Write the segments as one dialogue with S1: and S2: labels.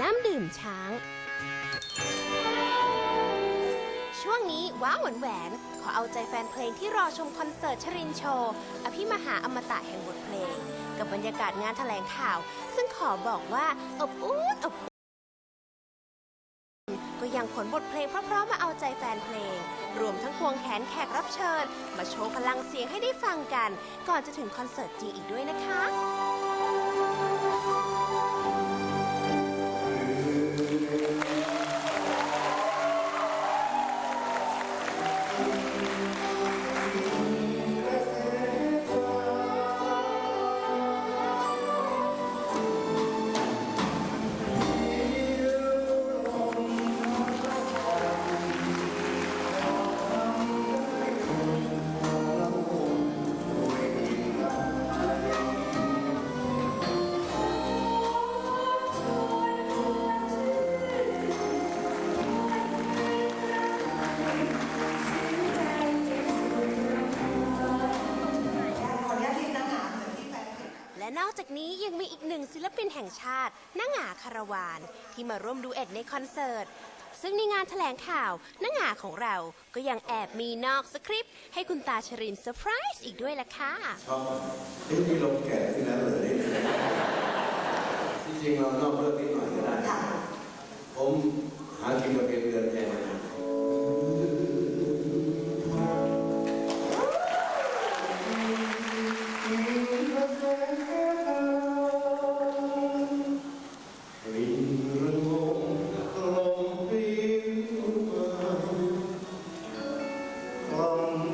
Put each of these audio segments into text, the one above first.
S1: น้ำดื่มช้าง ช่วงนี้ว้าวหวานแหวน ขอเอาใจแฟนเพลงที่รอชมคอนเสิร์ตชรินโชว์อภิมหาอมตะแห่งบทเพลง กับบรรยากาศงานแถลงข่าว ซึ่งขอบอกว่าอบอุ่นอบอุ่นก็ยังขนบทเพลงเพราะๆมาเอาใจแฟนเพลง รวมทั้งควงแขนแขกรับเชิญ มาโชว์พลังเสียงให้ได้ฟังกัน ก่อนจะถึงคอนเสิร์ตจริงอีกด้วยนะคะ จากนี้ยังมีอีกหนึ่งศิลปินแห่งชาตินางหงาคาราวาน ที่มาร่วมดูเอ็ดในคอนเสิร์ต ซึ่งในงานแถลงข่าวนางหงาของเราก็ยังแอบมีนอกสคริปต์ ให้คุณตาชรินเซอร์ไพรส์อีกด้วยล่ะค่ะ
S2: ชอบเฮ้ยมีลมแก่ขึ้นแล้วเลยที่จริงเรานอกเรื่องนิดหน่อยก็ได้ ผมหากินกับเพลงเดือนแพงน ก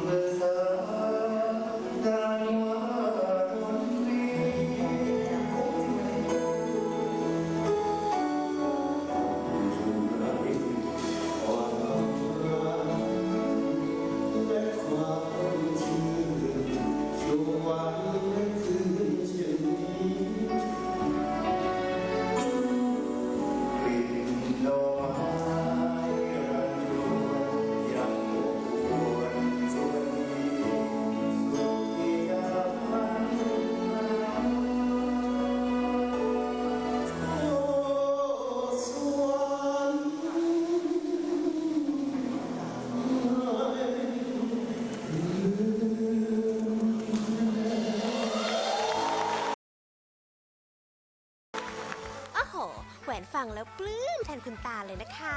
S2: วน
S1: ฟังแล้วปลื้มแทนคุณตาเลยนะคะ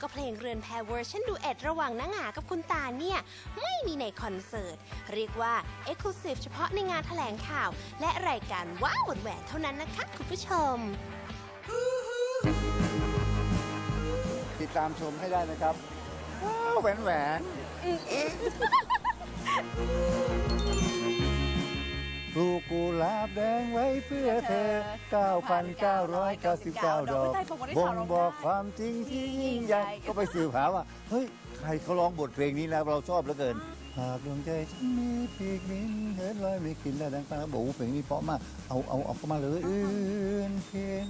S1: ก็เพลงเรือนแพรเวอร์ชันดูเอ็ดระหว่างนางหากับคุณตาเนี่ย ไม่มีในคอนเสิร์ต เรียกว่า e x c l u s i v e เฉพาะในงานแถลงข่าว และรายการว้าวแหวนเท่านั้นนะคะ คุณผู้ชม
S3: ติดตามชมให้ได้นะครับว้าวแหวนแหวน ลูกกุหลาบแดงไว้เพื่อเธอ 9,999 ดอกบ่งบอกความจริงที่ยิ่งใหญ่ก็ไปสืบหาว่า เฮ้ย ใครเขาร้องบทเพลงนี้นะ เราชอบเหลือเกิน หากดวงใจฉันมีปีกบินเหินลอยไม่กินได้ดังตาบอกว่าเพลงนี้เพราะมากเอาเอาเอาเข้ามาเลยอื่นเพียง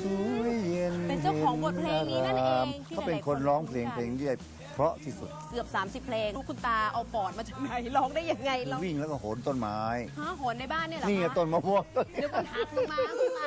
S3: สวยเย็น
S4: เป็นเจ้าของบทเพลงนี้นั่นเองที่
S3: เขาเป็น
S4: หลายๆ
S3: คนร้องเพลงเพลงที่ได้เพราะที่สุด
S4: เกือบ 30 เพลงลูกคุณตาเอาปอดมาจากไหนร้องได้ยังไงร้อง
S3: วิ่งแล้วก็โหนต้นไม้
S4: ฮะโหนในบ้านเนี่ยเหรอ
S3: นี่ไง
S4: คะ
S3: ต้นมะม่วง
S4: เดี๋ยวมันหักลงมาคุณตา